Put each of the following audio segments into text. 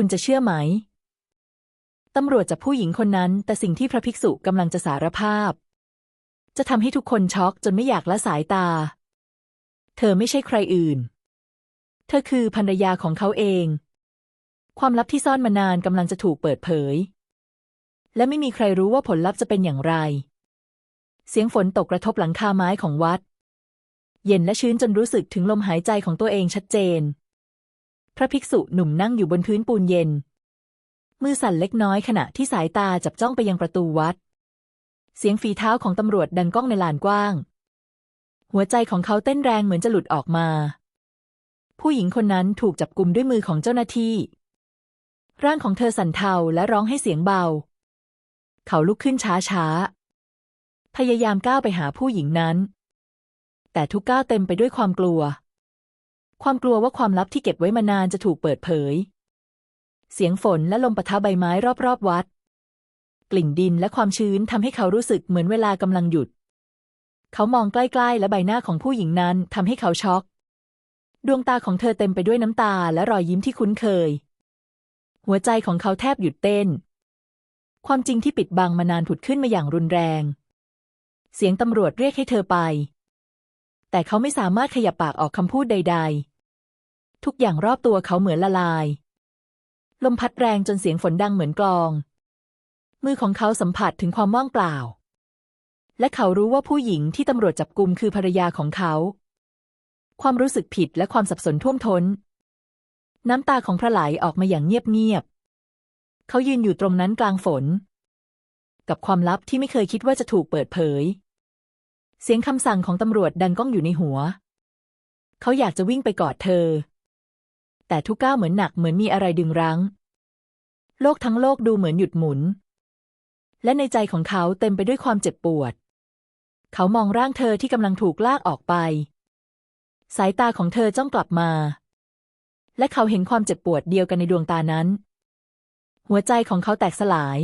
คุณจะเชื่อไหม ตำรวจจับผู้หญิงคนนั้น แต่สิ่งที่พระภิกษุกำลังจะสารภาพ จะทำให้ทุกคนช็อกจนไม่อยากละสายตา เธอไม่ใช่ใครอื่น เธอคือภรรยาของเขาเอง ความลับที่ซ่อนมานานกำลังจะถูกเปิดเผย และไม่มีใครรู้ว่าผลลัพธ์จะเป็นอย่างไร เสียงฝนตกกระทบหลังคาไม้ของวัด เย็นและชื้นจนรู้สึกถึงลมหายใจของตัวเองชัดเจน ระภิกษุหนุ่มนั่งอยู่บนพื้นปูนเย็น มือสั่นเล็กน้อยขณะที่สายตาจับจ้องไปยังประตูวัด เสียงฝีเท้าของตำรวจดังก้องในลานกว้าง หัวใจของเขาเต้นแรงเหมือนจะหลุดออกมา ผู้หญิงคนนั้นถูกจับกลุมด้วยมือของเจ้าหน้าที่ ร่างของเธอสั่นเทาและร้องให้เสียงเบา เขาลุกขึ้นช้าๆพยายามก้าวไปหาผู้หญิงนั้น แต่ทุกก้าวเต็มไปด้วยความกลัว ความกลัวว่าความลับที่เก็บไว้มานานจะถูกเปิดเผย เสียงฝนและลมปะทะใบไม้รอบๆวัด กลิ่นดินและความชื้นทำให้เขารู้สึกเหมือนเวลากำลังหยุด เขามองใกล้ๆ และใบหน้าของผู้หญิงนั้นทำให้เขาช็อก ดวงตาของเธอเต็มไปด้วยน้ำตาและรอยยิ้มที่คุ้นเคย หัวใจของเขาแทบหยุดเต้น ความจริงที่ปิดบังมานานผุดขึ้นมาอย่างรุนแรง เสียงตำรวจเรียกให้เธอไป แต่เขาไม่สามารถขยับปากออกคำพูดใด ๆ ทุกอย่างรอบตัวเขาเหมือนละลาย ลมพัดแรงจนเสียงฝนดังเหมือนกลอง มือของเขาสัมผัสถึงความว่างเปล่า และเขารู้ว่าผู้หญิงที่ตำรวจจับกุมคือภรรยาของเขา ความรู้สึกผิดและความสับสนท่วมท้น น้ำตาของพระไหลออกมาอย่างเงียบๆเขายืนอยู่ตรงนั้นกลางฝน กับความลับที่ไม่เคยคิดว่าจะถูกเปิดเผย เสียงคำสั่งของตำรวจดังก้องอยู่ในหัว เขาอยากจะวิ่งไปกอดเธอ แต่ทุกก้าวเหมือนหนักเหมือนมีอะไรดึงรั้ง โลกทั้งโลกดูเหมือนหยุดหมุน และในใจของเขาเต็มไปด้วยความเจ็บปวด เขามองร่างเธอที่กำลังถูกลากออกไป สายตาของเธอจ้องกลับมา และเขาเห็นความเจ็บปวดเดียวกันในดวงตานั้น หัวใจของเขาแตกสลาย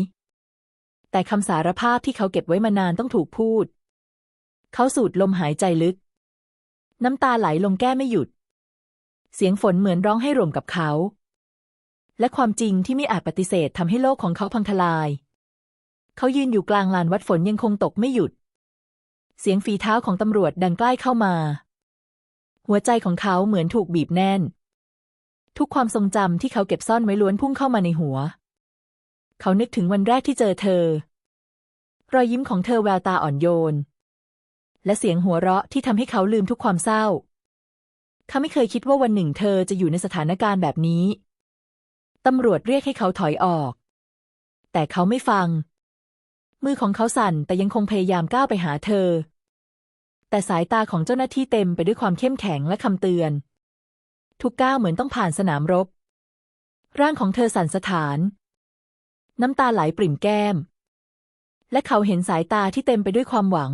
แต่คำสารภาพที่เขาเก็บไว้มานานต้องถูกพูด เขาสูดลมหายใจลึก น้ำตาไหลลงแก้ไม่หยุด เสียงฝนเหมือนร้องให้รวมกับเขา และความจริงที่ไม่อาจปฏิเสธทำให้โลกของเขาพังทลาย เขายืนอยู่กลางลานวัดฝนยังคงตกไม่หยุด เสียงฝีเท้าของตำรวจดังใกล้เข้ามา หัวใจของเขาเหมือนถูกบีบแน่น ทุกความทรงจำที่เขาเก็บซ่อนไว้ล้วนพุ่งเข้ามาในหัว เขานึกถึงวันแรกที่เจอเธอ รอยยิ้มของเธอแววตาอ่อนโยน และเสียงหัวเราะที่ทำให้เขาลืมทุกความเศร้า ขาไม่เคยคิดว่าวันหนึ่งเธอจะอยู่ในสถานการณ์แบบนี้ ตำรวจเรียกให้เขาถอยออก แต่เขาไม่ฟัง มือของเขาสั่นแต่ยังคงพยายามก้าวไปหาเธอ แต่สายตาของเจ้าหน้าที่เต็มไปด้วยความเข้มแข็งและคำเตือน ทุกก้าวเหมือนต้องผ่านสนามรบ ร่างของเธอสั่นสะท้าน น้ำตาไหลปริ่มแก้ม และเขาเห็นสายตาที่เต็มไปด้วยความหวัง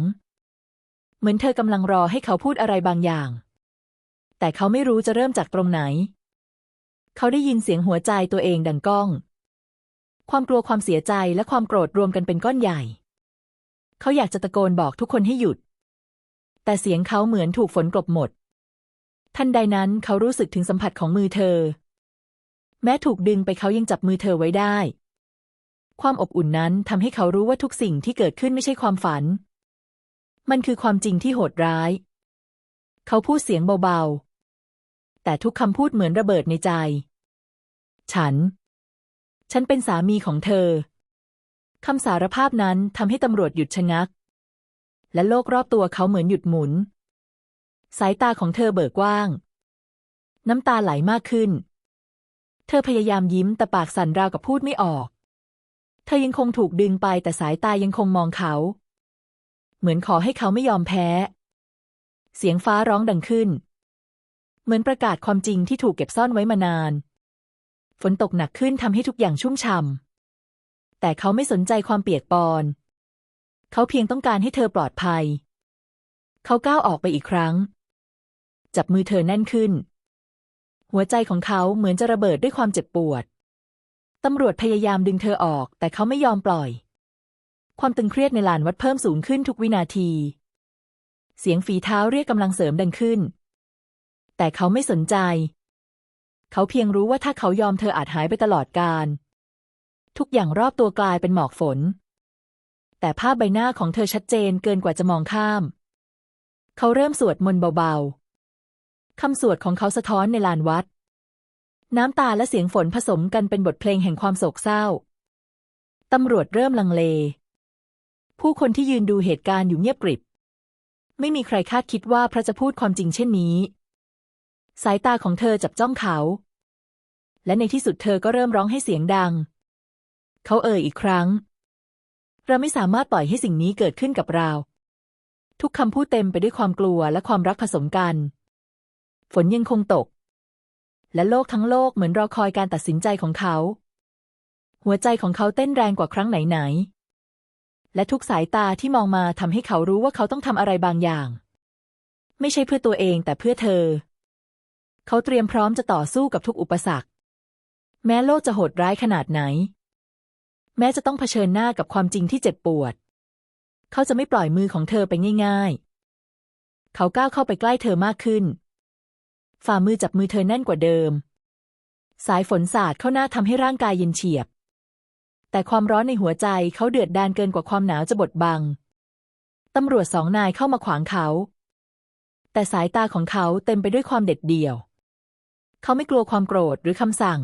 เหมือนเธอกำลังรอให้เขาพูดอะไรบางอย่าง แต่เขาไม่รู้จะเริ่มจากตรงไหน เขาได้ยินเสียงหัวใจตัวเองดังก้อง ความกลัวความเสียใจและความโกรธรวมกันเป็นก้อนใหญ่ เขาอยากจะตะโกนบอกทุกคนให้หยุด แต่เสียงเขาเหมือนถูกฝนกลบหมด ทันใดนั้นเขารู้สึกถึงสัมผัสของมือเธอ แม้ถูกดึงไปเขายังจับมือเธอไว้ได้ ความอบอุ่นนั้นทำให้เขารู้ว่าทุกสิ่งที่เกิดขึ้นไม่ใช่ความฝัน มันคือความจริงที่โหดร้าย เขาพูดเสียงเบาๆ แต่ทุกคำพูดเหมือนระเบิดในใจ ฉัน ฉันเป็นสามีของเธอ คำสารภาพนั้นทำให้ตำรวจหยุดชะงัก และโลกรอบตัวเขาเหมือนหยุดหมุน สายตาของเธอเบิกกว้าง น้ำตาไหลมากขึ้น เธอพยายามยิ้มแต่ปากสั่นราวกับพูดไม่ออก เธอยังคงถูกดึงไปแต่สายตายังคงมองเขา เหมือนขอให้เขาไม่ยอมแพ้ เสียงฟ้าร้องดังขึ้น เหมือนประกาศความจริงที่ถูกเก็บซ่อนไว้มานาน ฝนตกหนักขึ้นทำให้ทุกอย่างชุ่มช่ำแต่เขาไม่สนใจความเปียกปอน เขาเพียงต้องการให้เธอปลอดภัย เขาก้าวออกไปอีกครั้ง จับมือเธอแน่นขึ้น หัวใจของเขาเหมือนจะระเบิดด้วยความเจ็บปวดตำรวจพยายามดึงเธอออก แต่เขาไม่ยอมปล่อย ความตึงเครียดในลานวัดเพิ่มสูงขึ้นทุกวินาที เสียงฝีเท้าเรียกกำลังเสริมดังขึ้น แต่เขาไม่สนใจ เขาเพียงรู้ว่าถ้าเขายอมเธออาจหายไปตลอดกาลทุกอย่างรอบตัวกลายเป็นหมอกฝน แต่ภาพใบหน้าของเธอชัดเจนเกินกว่าจะมองข้าม เขาเริ่มสวดมนต์เบาๆ คำสวดของเขาสะท้อนในลานวัด น้ำตาและเสียงฝนผสมกันเป็นบทเพลงแห่งความโศกเศร้า ตำรวจเริ่มลังเล ผู้คนที่ยืนดูเหตุการณ์อยู่เงียบกริบ ไม่มีใครคาดคิดว่าพระจะพูดความจริงเช่นนี้ สายตาของเธอจับจ้องเขา และในที่สุดเธอก็เริ่มร้องให้เสียงดัง เขาเอ่ยอีกครั้ง เราไม่สามารถปล่อยให้สิ่งนี้เกิดขึ้นกับเรา ทุกคำพูดเต็มไปด้วยความกลัวและความรักผสมกัน ฝนยังคงตก และโลกทั้งโลกเหมือนรอคอยการตัดสินใจของเขา หัวใจของเขาเต้นแรงกว่าครั้งไหนๆ และทุกสายตาที่มองมาทำให้เขารู้ว่าเขาต้องทำอะไรบางอย่าง ไม่ใช่เพื่อตัวเองแต่เพื่อเธอ เขาเตรียมพร้อมจะต่อสู้กับทุกอุปสรรค แม้โลกจะโหดร้ายขนาดไหน แม้จะต้องเผชิญหน้ากับความจริงที่เจ็บปวด เขาจะไม่ปล่อยมือของเธอไปง่าย ๆ เขาก้าวเข้าไปใกล้เธอมากขึ้น ฝ่ามือจับมือเธอแน่นกว่าเดิม สายฝนสาดเข้าหน้าทำให้ร่างกายเย็นเฉียบ แต่ความร้อนในหัวใจเขาเดือดดานเกินกว่าความหนาวจะบดบังตำรวจสองนายเข้ามาขวางเขา แต่สายตาของเขาเต็มไปด้วยความเด็ดเดี่ยว เขาไม่กลัวความโกรธหรือคำสั่ง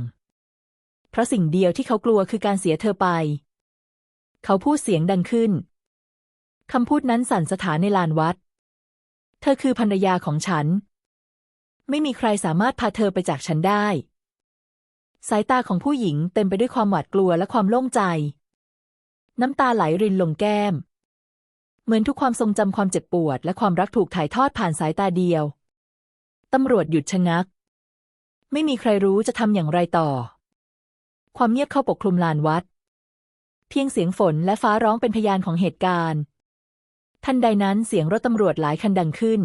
เพราะสิ่งเดียวที่เขากลัวคือการเสียเธอไป เขาพูดเสียงดังขึ้น คำพูดนั้นสั่นสถานในลานวัด เธอคือภรรยาของฉัน ไม่มีใครสามารถพาเธอไปจากฉันได้ สายตาของผู้หญิงเต็มไปด้วยความหวาดกลัวและความโล่งใจ น้ำตาไหลรินลงแก้ม เหมือนทุกความทรงจำความเจ็บปวด และความรักถูกถ่ายทอดผ่านสายตาเดียวตำรวจหยุดชะงัก ไม่มีใครรู้จะทำอย่างไรต่อ ความเงียบเข้าปกคลุมลานวัด เพียงเสียงฝนและฟ้าร้องเป็นพยานของเหตุการณ์ ทันใดนั้นเสียงรถตำรวจหลายคันดังขึ้น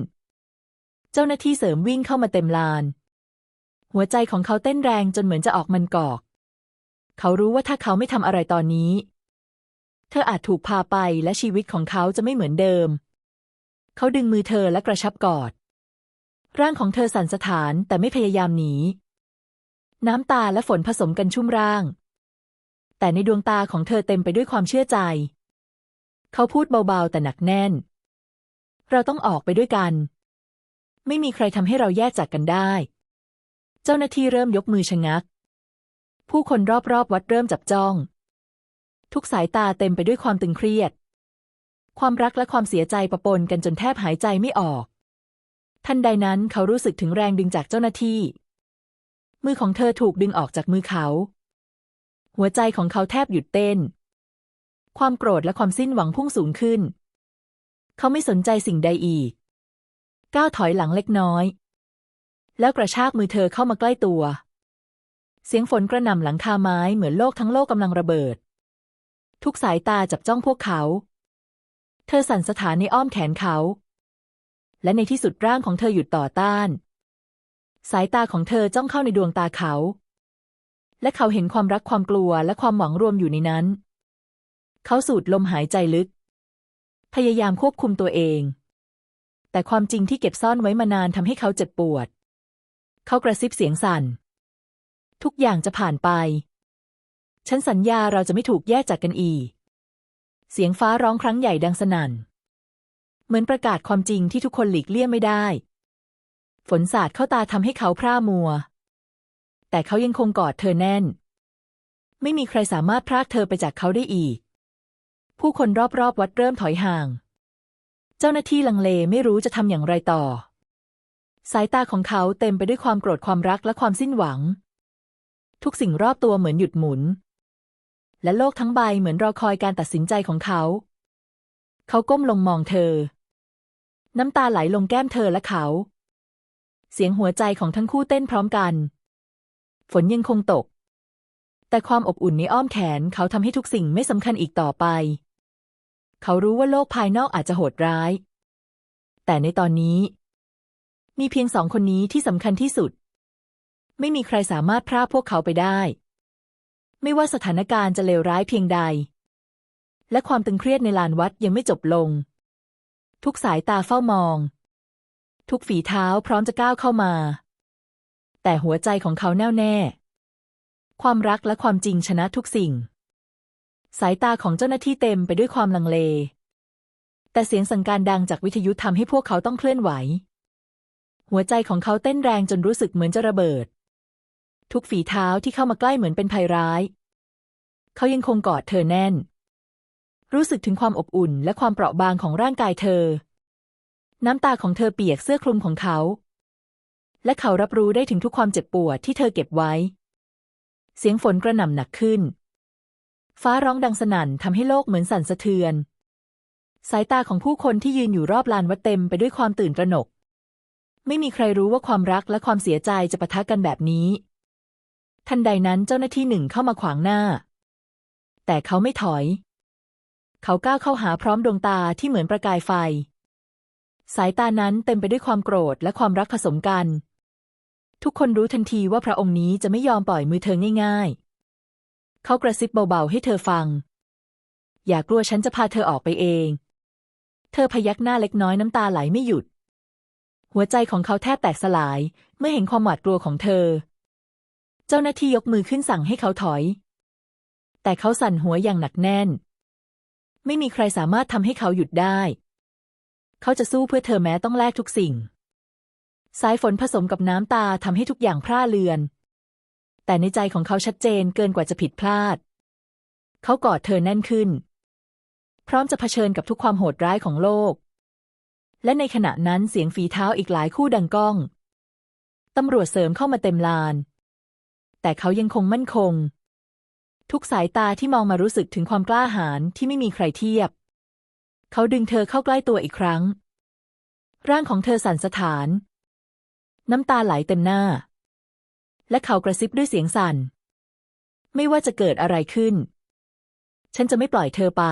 เจ้าหน้าที่เสริมวิ่งเข้ามาเต็มลาน หัวใจของเขาเต้นแรงจนเหมือนจะออกมันกอก เขารู้ว่าถ้าเขาไม่ทำอะไรตอนนี้ เธออาจถูกพาไปและชีวิตของเขาจะไม่เหมือนเดิม เขาดึงมือเธอและกระชับกอด ร่างของเธอสั่นสะท้านแต่ไม่พยายามหนี น้ำตาและฝนผสมกันชุ่มร่าง แต่ในดวงตาของเธอเต็มไปด้วยความเชื่อใจ เขาพูดเบาๆ แต่หนักแน่น เราต้องออกไปด้วยกัน ไม่มีใครทำให้เราแยกจากกันได้ เจ้าหน้าที่เริ่มยกมือชะงัก ผู้คนรอบๆ วัดเริ่มจับจ้อง ทุกสายตาเต็มไปด้วยความตึงเครียด ความรักและความเสียใจปะปนกันจนแทบหายใจไม่ออก ทันใดนั้นเขารู้สึกถึงแรงดึงจากเจ้าหน้าที่ มือของเธอถูกดึงออกจากมือเขา หัวใจของเขาแทบหยุดเต้น ความโกรธและความสิ้นหวังพุ่งสูงขึ้น เขาไม่สนใจสิ่งใดอีก ก้าวถอยหลังเล็กน้อย แล้วกระชากมือเธอเข้ามาใกล้ตัว เสียงฝนกระหน่ำหลังคาไม้เหมือนโลกทั้งโลกกำลังระเบิด ทุกสายตาจับจ้องพวกเขา เธอสั่นสถานในอ้อมแขนเขา และในที่สุดร่างของเธอหยุดต่อต้าน สายตาของเธอจ้องเข้าในดวงตาเขา และเขาเห็นความรักความกลัวและความหวังรวมอยู่ในนั้น เขาสูดลมหายใจลึก พยายามควบคุมตัวเอง แต่ความจริงที่เก็บซ่อนไว้มานานทำให้เขาเจ็บปวด เขากระซิบเสียงสั่น ทุกอย่างจะผ่านไป ฉันสัญญาเราจะไม่ถูกแยกจากกันอีก เสียงฟ้าร้องครั้งใหญ่ดังสนั่น เหมือนประกาศความจริงที่ทุกคนหลีกเลี่ยงไม่ได้ ฝนสาดเข้าตาทำให้เขาพร่ามัว แต่เขายังคงกอดเธอแน่น ไม่มีใครสามารถพรากเธอไปจากเขาได้อีก ผู้คนรอบๆวัดเริ่มถอยห่าง เจ้าหน้าที่ลังเลไม่รู้จะทำอย่างไรต่อ สายตาของเขาเต็มไปด้วยความโกรธความรักและความสิ้นหวัง ทุกสิ่งรอบตัวเหมือนหยุดหมุน และโลกทั้งใบเหมือนรอคอยการตัดสินใจของเขาเขาก้มลงมองเธอ น้ำตาไหลลงแก้มเธอและเขา เสียงหัวใจของทั้งคู่เต้นพร้อมกัน ฝนยังคงตก แต่ความอบอุ่นในอ้อมแขนเขาทำให้ทุกสิ่งไม่สำคัญอีกต่อไป เขารู้ว่าโลกภายนอกอาจจะโหดร้าย แต่ในตอนนี้ มีเพียงสองคนนี้ที่สำคัญที่สุด ไม่มีใครสามารถพรากพวกเขาไปได้ ไม่ว่าสถานการณ์จะเลวร้ายเพียงใด และความตึงเครียดในลานวัดยังไม่จบลง ทุกสายตาเฝ้ามอง ทุกฝีเท้าพร้อมจะก้าวเข้ามา แต่หัวใจของเขาแน่วแน่ ความรักและความจริงชนะทุกสิ่ง สายตาของเจ้าหน้าที่เต็มไปด้วยความลังเล แต่เสียงสั่งการดังจากวิทยุทำให้พวกเขาต้องเคลื่อนไหว หัวใจของเขาเต้นแรงจนรู้สึกเหมือนจะระเบิด ทุกฝีเท้าที่เข้ามาใกล้เหมือนเป็นภัยร้าย เขายังคงกอดเธอแน่น รู้สึกถึงความอบอุ่นและความเปราะบางของร่างกายเธอ น้ำตาของเธอเปียกเสื้อคลุมของเขา และเขารับรู้ได้ถึงทุกความเจ็บปวดที่เธอเก็บไว้ เสียงฝนกระหน่ำหนักขึ้น ฟ้าร้องดังสนั่นทำให้โลกเหมือนสั่นสะเทือน สายตาของผู้คนที่ยืนอยู่รอบลานวัดเต็มไปด้วยความตื่นตระหนก ไม่มีใครรู้ว่าความรักและความเสียใจจะปะทะกันแบบนี้ ทันใดนั้นเจ้าหน้าที่หนึ่งเข้ามาขวางหน้า แต่เขาไม่ถอย เขาก้าวเข้าหาพร้อมดวงตาที่เหมือนประกายไฟ สายตานั้นเต็มไปด้วยความโกรธและความรักผสมกัน ทุกคนรู้ทันทีว่าพระองค์นี้จะไม่ยอมปล่อยมือเธอง่าย ๆ เขากระซิบเบาๆให้เธอฟัง อย่ากลัวฉันจะพาเธอออกไปเอง เธอพยักหน้าเล็กน้อยน้ำตาไหลไม่หยุด หัวใจของเขาแทบแตกสลายเมื่อเห็นความหวาดกลัวของเธอ เจ้าหน้าที่ยกมือขึ้นสั่งให้เขาถอย แต่เขาสั่นหัวอย่างหนักแน่น ไม่มีใครสามารถทำให้เขาหยุดได้ เขาจะสู้เพื่อเธอแม้ต้องแลกทุกสิ่ง สายฝนผสมกับน้ำตาทำให้ทุกอย่างพร่าเลือน แต่ในใจของเขาชัดเจนเกินกว่าจะผิดพลาด เขากอดเธอแน่นขึ้น พร้อมจะเผชิญกับทุกความโหดร้ายของโลก และในขณะนั้นเสียงฝีเท้าอีกหลายคู่ดังก้อง ตำรวจเสริมเข้ามาเต็มลาน แต่เขายังคงมั่นคง ทุกสายตาที่มองมารู้สึกถึงความกล้าหาญที่ไม่มีใครเทียบ เขาดึงเธอเข้าใกล้ตัวอีกครั้ง ร่างของเธอสั่นสะท้าน น้ำตาไหลเต็มหน้า และเขากระซิบด้วยเสียงสั่น ไม่ว่าจะเกิดอะไรขึ้น ฉันจะไม่ปล่อยเธอไป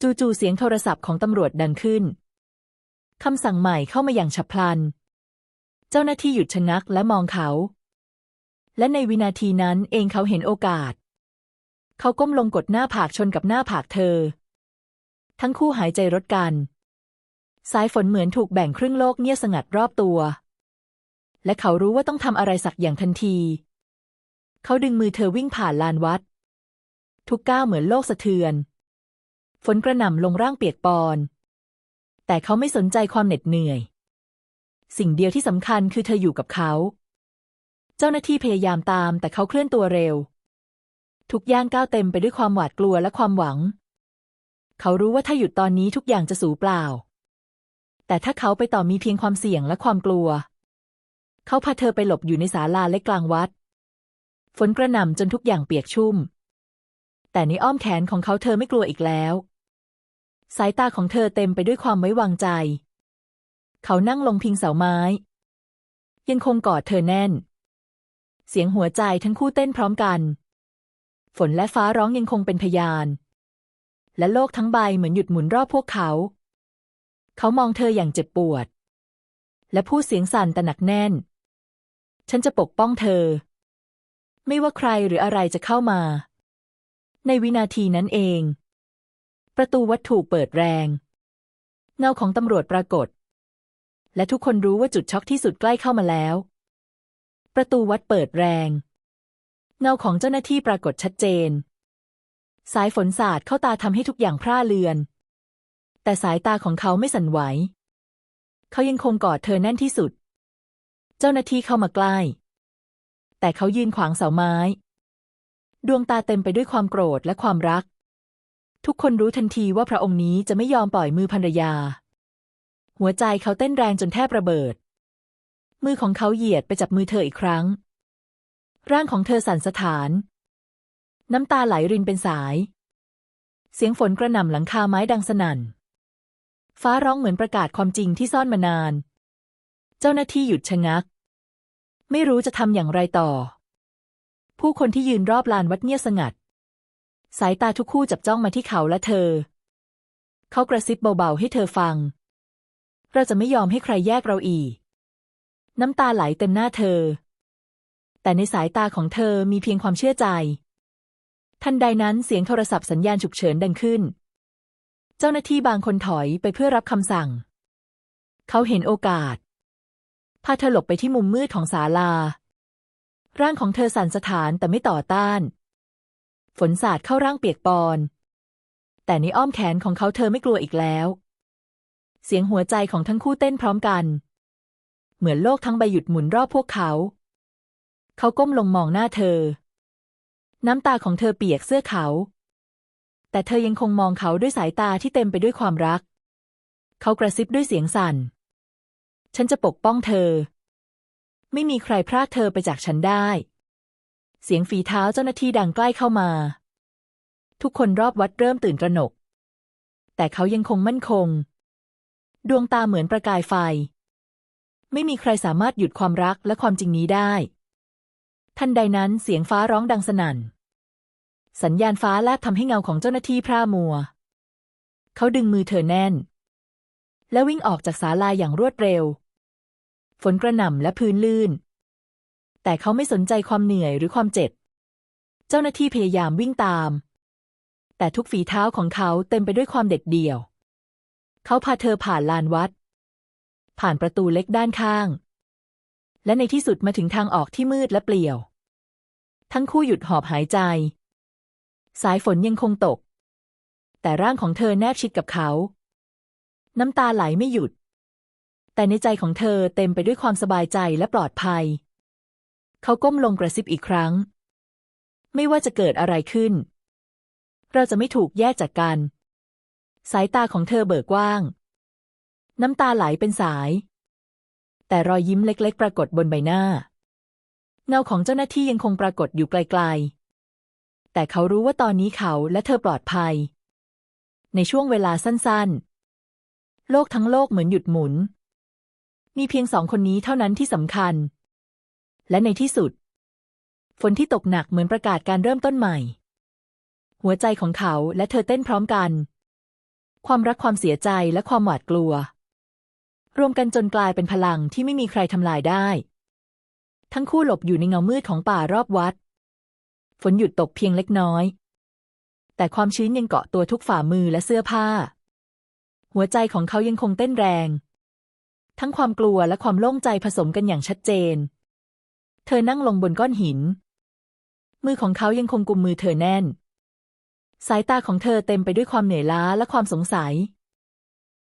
จู่ๆเสียงโทรศัพท์ของตำรวจดังขึ้นคำสั่งใหม่เข้ามาอย่างฉับพลัน เจ้าหน้าที่หยุดชะงักและมองเขา และในวินาทีนั้นเองเขาเห็นโอกาส เขาก้มลงกดหน้าผากชนกับหน้าผากเธอ ทั้งคู่หายใจรดกัน สายฝนเหมือนถูกแบ่งครึ่งโลกเงียบสงัดรอบตัว และเขารู้ว่าต้องทำอะไรสักอย่างทันที เขาดึงมือเธอวิ่งผ่านลานวัด ทุกก้าวเหมือนโลกสะเทือน ฝนกระหน่ำลงร่างเปียกปอนแต่เขาไม่สนใจความเหน็ดเหนื่อย สิ่งเดียวที่สำคัญคือเธออยู่กับเขา เจ้าหน้าที่พยายามตามแต่เขาเคลื่อนตัวเร็ว ทุกย่างก้าวเต็มไปด้วยความหวาดกลัวและความหวัง เขารู้ว่าถ้าหยุดตอนนี้ทุกอย่างจะสูญเปล่า แต่ถ้าเขาไปต่อมีเพียงความเสี่ยงและความกลัว เขาพาเธอไปหลบอยู่ในศาลาเล็กกลางวัด ฝนกระหน่ำจนทุกอย่างเปียกชุ่ม แต่ในอ้อมแขนของเขาเธอไม่กลัวอีกแล้ว สายตาของเธอเต็มไปด้วยความไว้วางใจ เขานั่งลงพิงเสาไม้ ยังคงกอดเธอแน่น เสียงหัวใจทั้งคู่เต้นพร้อมกัน ฝนและฟ้าร้องยังคงเป็นพยาน และโลกทั้งใบเหมือนหยุดหมุนรอบพวกเขา เขามองเธออย่างเจ็บปวด และพูดเสียงสั่นแต่หนักแน่น ฉันจะปกป้องเธอ ไม่ว่าใครหรืออะไรจะเข้ามา ในวินาทีนั้นเอง ประตูวัดถูกเปิดแรง เงาของตำรวจปรากฏ และทุกคนรู้ว่าจุดช็อกที่สุดใกล้เข้ามาแล้ว ประตูวัดเปิดแรง เงาของเจ้าหน้าที่ปรากฏชัดเจน สายฝนสาดเข้าตาทำให้ทุกอย่างพร่าเลือน แต่สายตาของเขาไม่สั่นไหว เขายังคงกอดเธอแน่นที่สุด เจ้าหน้าที่เข้ามาใกล้ แต่เขายืนขวางเสาไม้ ดวงตาเต็มไปด้วยความโกรธและความรัก ทุกคนรู้ทันทีว่าพระองค์นี้จะไม่ยอมปล่อยมือภรรยา หัวใจเขาเต้นแรงจนแทบระเบิด มือของเขาเหยียดไปจับมือเธออีกครั้ง ร่างของเธอสั่นสะท้าน น้ำตาไหลรินเป็นสาย เสียงฝนกระหน่ำหลังคาไม้ดังสนั่น ฟ้าร้องเหมือนประกาศความจริงที่ซ่อนมานาน เจ้าหน้าที่หยุดชะงัก ไม่รู้จะทำอย่างไรต่อ ผู้คนที่ยืนรอบลานวัดเงียบสงัด สายตาทุกคู่จับจ้องมาที่เขาและเธอ เขากระซิบเบาๆให้เธอฟัง เราจะไม่ยอมให้ใครแยกเราอีก น้ำตาไหลเต็มหน้าเธอ แต่ในสายตาของเธอมีเพียงความเชื่อใจ ทันใดนั้นเสียงโทรศัพท์สัญญาณฉุกเฉินดังขึ้น เจ้าหน้าที่บางคนถอยไปเพื่อรับคำสั่ง เขาเห็นโอกาส พาเธอหลบไปที่มุมมืดของศาลา ร่างของเธอสั่นสะท้านแต่ไม่ต่อต้าน ฝนสาดเข้าร่างเปียกปอน แต่ในอ้อมแขนของเขาเธอไม่กลัวอีกแล้ว เสียงหัวใจของทั้งคู่เต้นพร้อมกัน เหมือนโลกทั้งใบหยุดหมุนรอบพวกเขา เขาก้มลงมองหน้าเธอ น้ำตาของเธอเปียกเสื้อเขา แต่เธอยังคงมองเขาด้วยสายตาที่เต็มไปด้วยความรัก เขากระซิบด้วยเสียงสั่น ฉันจะปกป้องเธอ ไม่มีใครพรากเธอไปจากฉันได้ เสียงฝีเท้าเจ้าหน้าที่ดังใกล้เข้ามา ทุกคนรอบวัดเริ่มตื่นตระหนก แต่เขายังคงมั่นคง ดวงตาเหมือนประกายไฟ ไม่มีใครสามารถหยุดความรักและความจริงนี้ได้ ทันใดนั้นเสียงฟ้าร้องดังสนั่น สัญญาณฟ้าแลบทำให้เงาของเจ้าหน้าที่พร่ามัว เขาดึงมือเธอแน่น และวิ่งออกจากศาลาอย่างรวดเร็ว ฝนกระหน่ำและพื้นลื่น แต่เขาไม่สนใจความเหนื่อยหรือความเจ็บ เจ้าหน้าที่พยายามวิ่งตาม แต่ทุกฝีเท้าของเขาเต็มไปด้วยความเด็ดเดี่ยว เขาพาเธอผ่านลานวัด ผ่านประตูเล็กด้านข้าง และในที่สุดมาถึงทางออกที่มืดและเปลี่ยว ทั้งคู่หยุดหอบหายใจ สายฝนยังคงตก แต่ร่างของเธอแนบชิดกับเขา น้ำตาไหลไม่หยุด แต่ในใจของเธอเต็มไปด้วยความสบายใจและปลอดภัย เขาก้มลงกระซิบอีกครั้ง ไม่ว่าจะเกิดอะไรขึ้น เราจะไม่ถูกแยกจากกัน สายตาของเธอเบิกกว้าง น้ำตาไหลเป็นสาย แต่รอยยิ้มเล็ก ๆ ปรากฏบนใบหน้า เงาของเจ้าหน้าที่ยังคงปรากฏอยู่ไกล ๆ แต่เขารู้ว่าตอนนี้เขาและเธอปลอดภัย ในช่วงเวลาสั้น ๆ โลกทั้งโลกเหมือนหยุดหมุน มีเพียงสองคนนี้เท่านั้นที่สำคัญ และในที่สุด ฝนที่ตกหนักเหมือนประกาศการเริ่มต้นใหม่ หัวใจของเขาและเธอเต้นพร้อมกัน ความรักความเสียใจและความหวาดกลัว รวมกันจนกลายเป็นพลังที่ไม่มีใครทำลายได้ ทั้งคู่หลบอยู่ในเงามืดของป่ารอบวัด ฝนหยุดตกเพียงเล็กน้อย แต่ความชื้นยังเกาะตัวทุกฝ่ามือและเสื้อผ้า หัวใจของเขายังคงเต้นแรง ทั้งความกลัวและความโล่งใจผสมกันอย่างชัดเจน เธอนั่งลงบนก้อนหิน มือของเขายังคงกุมมือเธอแน่น สายตาของเธอเต็มไปด้วยความเหนื่อยล้าและความสงสัย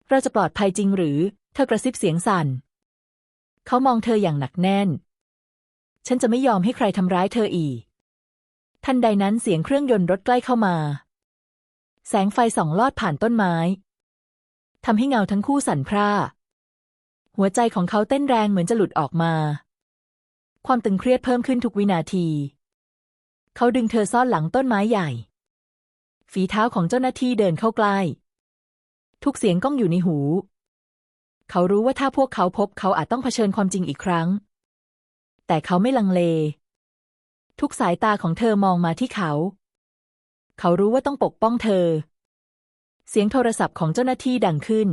เราจะปลอดภัยจริงหรือ ธอกระซิบเสียงสั่น เขามองเธออย่างหนักแน่น ฉันจะไม่ยอมให้ใครทำร้ายเธออีก ทันใดนั้นเสียงเครื่องยนต์รถใกล้เข้ามา แสงไฟส่องลอดผ่านต้นไม้ ทำให้เงาทั้งคู่สั่นพร่า หัวใจของเขาเต้นแรงเหมือนจะหลุดออกมา ความตึงเครียดเพิ่มขึ้นทุกวินาที เขาดึงเธอซ่อนหลังต้นไม้ใหญ่ ฝีเท้าของเจ้าหน้าที่เดินเข้าใกล้ ทุกเสียงก้องอยู่ในหู เขารู้ว่าถ้าพวกเขาพบเขาอาจต้องเผชิญความจริงอีกครั้ง แต่เขาไม่ลังเล ทุกสายตาของเธอมองมาที่เขา เขารู้ว่าต้องปกป้องเธอ เสียงโทรศัพท์ของเจ้าหน้าที่ดังขึ้น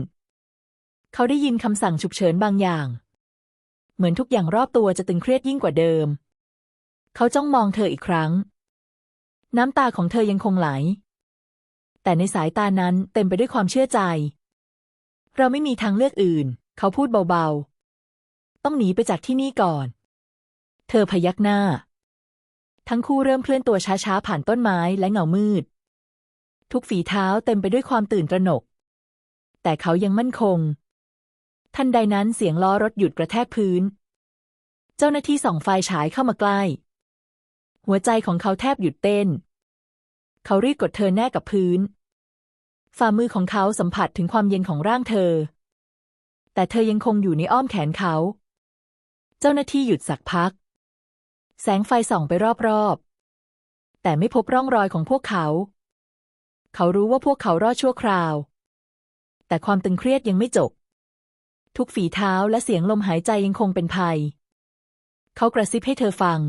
เขาได้ยินคำสั่งฉุกเฉินบางอย่าง เหมือนทุกอย่างรอบตัวจะตึงเครียดยิ่งกว่าเดิม เขาจ้องมองเธออีกครั้ง น้ำตาของเธอยังคงไหล แต่ในสายตานั้นเต็มไปด้วยความเชื่อใจ เราไม่มีทางเลือกอื่น เขาพูดเบาๆ ต้องหนีไปจากที่นี่ก่อน เธอพยักหน้า ทั้งคู่เริ่มเคลื่อนตัวช้าๆ ผ่านต้นไม้และเงามืด ทุกฝีเท้าเต็มไปด้วยความตื่นตระหนก แต่เขายังมั่นคง ทันใดนั้นเสียงล้อรถหยุดกระแทกพื้น เจ้าหน้าที่ส่องไฟฉายเข้ามาใกล้ หัวใจของเขาแทบหยุดเต้น เขารีบกดเธอแน่กับพื้น ฝ่ามือของเขาสัมผัสถึงความเย็นของร่างเธอ แต่เธอยังคงอยู่ในอ้อมแขนเขา เจ้าหน้าที่หยุดสักพัก แสงไฟส่องไปรอบๆ แต่ไม่พบร่องรอยของพวกเขา เขารู้ว่าพวกเขารอดชั่วคราว แต่ความตึงเครียดยังไม่จบ ทุกฝีเท้าและเสียงลมหายใจยังคงเป็นภัย เขากระซิบให้เธอฟัง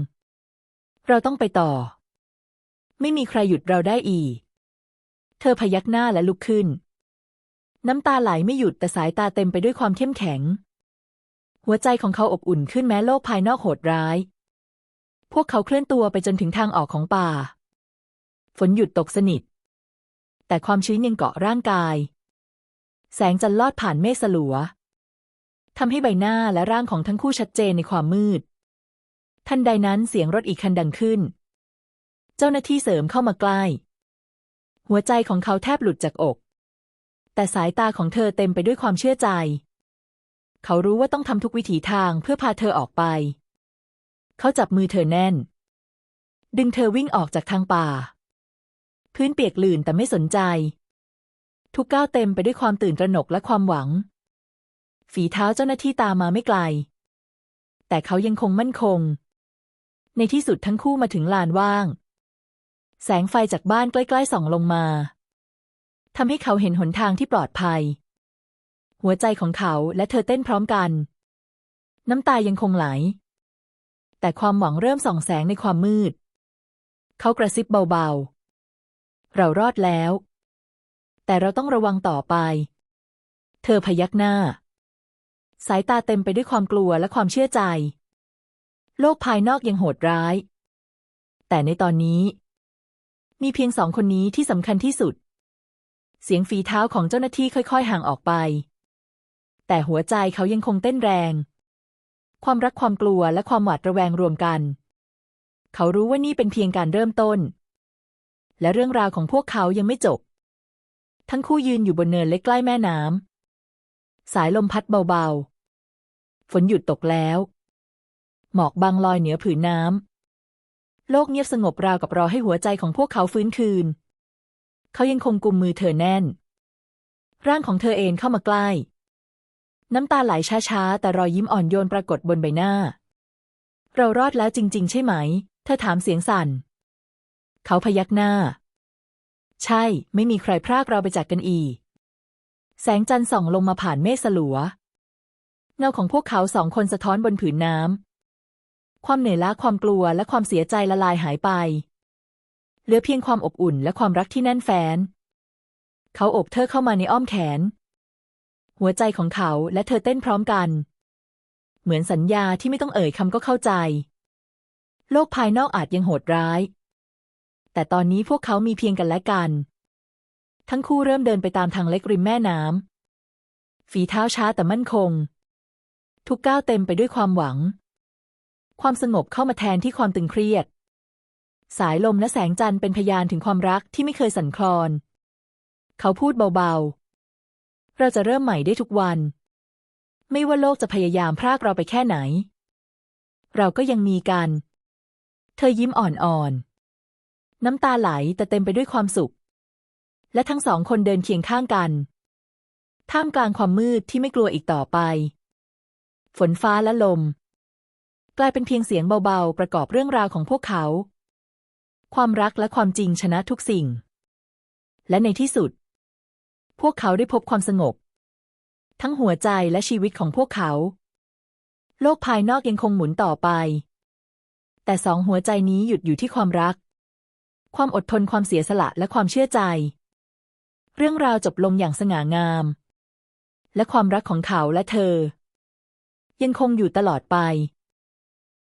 เราต้องไปต่อ ไม่มีใครหยุดเราได้อีก เธอพยักหน้าและลุกขึ้น น้ำตาไหลไม่หยุดแต่สายตาเต็มไปด้วยความเข้มแข็ง หัวใจของเขาอบอุ่นขึ้นแม้โลกภายนอกโหดร้าย พวกเขาเคลื่อนตัวไปจนถึงทางออกของป่า ฝนหยุดตกสนิท แต่ความชื้นยังเกาะร่างกาย แสงจันทร์ลอดผ่านเมฆสลัวทำให้ใบหน้าและร่างของทั้งคู่ชัดเจนในความมืด ทันใดนั้นเสียงรถอีกคันดังขึ้น เจ้าหน้าที่เสริมเข้ามาใกล้ หัวใจของเขาแทบหลุดจากอก แต่สายตาของเธอเต็มไปด้วยความเชื่อใจ เขารู้ว่าต้องทำทุกวิถีทางเพื่อพาเธอออกไป เขาจับมือเธอแน่น ดึงเธอวิ่งออกจากทางป่า พื้นเปียกลื่นแต่ไม่สนใจ ทุกก้าวเต็มไปด้วยความตื่นตระหนกและความหวัง ฝีเท้าเจ้าหน้าที่ตามมาไม่ไกล แต่เขายังคงมั่นคง ในที่สุดทั้งคู่มาถึงลานว่าง แสงไฟจากบ้านใกล้ๆส่องลงมาทำให้เขาเห็นหนทางที่ปลอดภัย หัวใจของเขาและเธอเต้นพร้อมกัน น้ำตายังคงไหล แต่ความหวังเริ่มส่องแสงในความมืด เขากระซิบเบาๆ เรารอดแล้ว แต่เราต้องระวังต่อไป เธอพยักหน้า สายตาเต็มไปด้วยความกลัวและความเชื่อใจ โลกภายนอกยังโหดร้าย แต่ในตอนนี้ มีเพียงสองคนนี้ที่สำคัญที่สุด เสียงฝีเท้าของเจ้าหน้าที่ค่อย ๆ ห่างออกไป แต่หัวใจเขายังคงเต้นแรง ความรักความกลัวและความหวาดระแวงรวมกัน เขารู้ว่านี่เป็นเพียงการเริ่มต้น และเรื่องราวของพวกเขายังไม่จบ ทั้งคู่ยืนอยู่บนเนินเล็กใกล้แม่น้ำสายลมพัดเบาๆ ฝนหยุดตกแล้ว หมอกบางลอยเหนือผืนน้ำ โลกเงียบสงบราวกับรอให้หัวใจของพวกเขาฟื้นคืน เขายังคงกุมมือเธอแน่น ร่างของเธอเองเข้ามาใกล้ น้ำตาไหลช้าๆ แต่รอยยิ้มอ่อนโยนปรากฏบนใบหน้า เรารอดแล้วจริง ๆ ใช่ไหม เธอถามเสียงสั่น เขาพยักหน้า ใช่ ไม่มีใครพรากเราไปจากกันอีก แสงจันทร์ส่องลงมาผ่านเมฆสลัวเงาของพวกเขาสองคนสะท้อนบนผืนน้ำ ความเหนื่อยล้าความกลัวและความเสียใจละลายหายไป เหลือเพียงความอบอุ่นและความรักที่แน่นแฟ้น เขาโอบเธอเข้ามาในอ้อมแขน หัวใจของเขาและเธอเต้นพร้อมกัน เหมือนสัญญาที่ไม่ต้องเอ่ยคำก็เข้าใจ โลกภายนอกอาจยังโหดร้าย แต่ตอนนี้พวกเขามีเพียงกันและกัน ทั้งคู่เริ่มเดินไปตามทางเล็กริมแม่น้ำฝีเท้าช้าแต่มั่นคง ทุกก้าวเต็มไปด้วยความหวัง ความสงบเข้ามาแทนที่ความตึงเครียด สายลมและแสงจันทร์เป็นพยานถึงความรักที่ไม่เคยสั่นคลอน เขาพูดเบาๆ เราจะเริ่มใหม่ได้ทุกวัน ไม่ว่าโลกจะพยายามพรากเราไปแค่ไหน เราก็ยังมีกัน เธอยิ้มอ่อนๆ น้ำตาไหลแต่เต็มไปด้วยความสุข และทั้งสองคนเดินเคียงข้างกัน ท่ามกลางความมืดที่ไม่กลัวอีกต่อไป ฝนฟ้าและลม กลายเป็นเพียงเสียงเบาๆ ประกอบเรื่องราวของพวกเขา ความรักและความจริงชนะทุกสิ่ง และในที่สุด พวกเขาได้พบความสงบ ทั้งหัวใจและชีวิตของพวกเขา โลกภายนอกยังคงหมุนต่อไป แต่สองหัวใจนี้หยุดอยู่ที่ความรัก ความอดทนความเสียสละและความเชื่อใจ เรื่องราวจบลงอย่างสง่างาม และความรักของเขาและเธอ ยังคงอยู่ตลอดไป